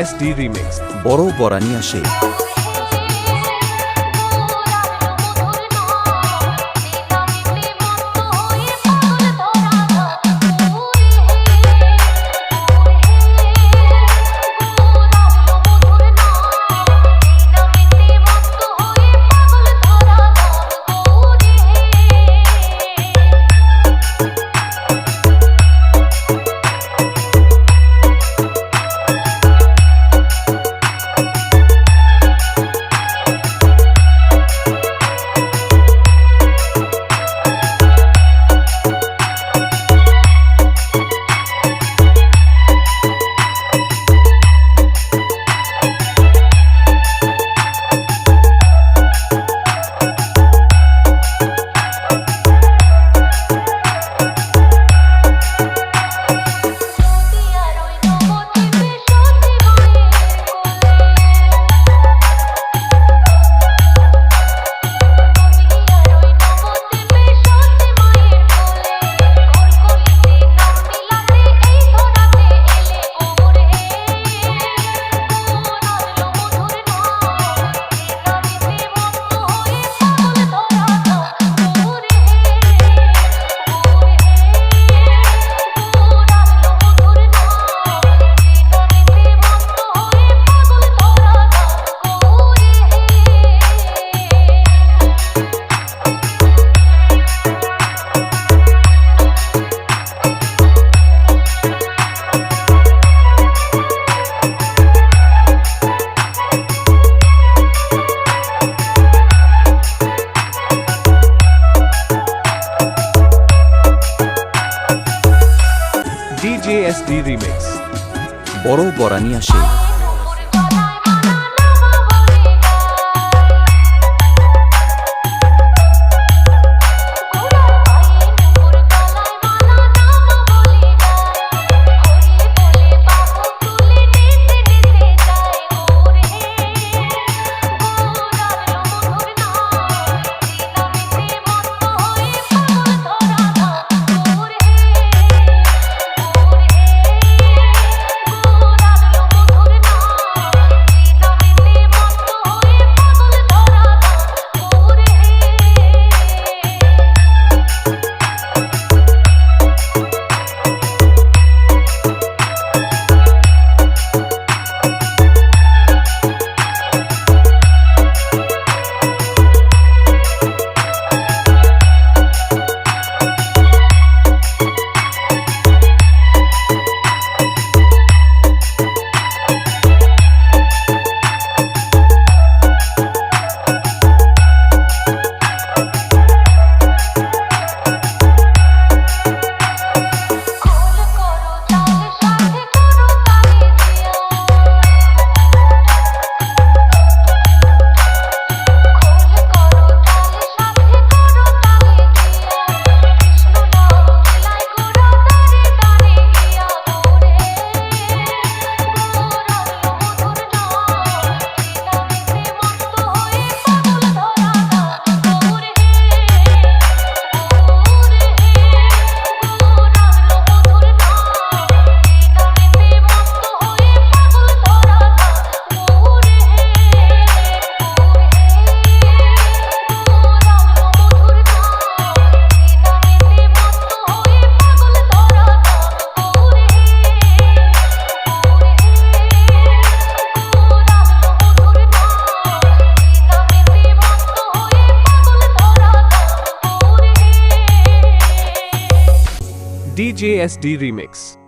S remix. বড় বরানি আসে আসে DJSD Remix. বড় বরানি আসে DJSD Remix.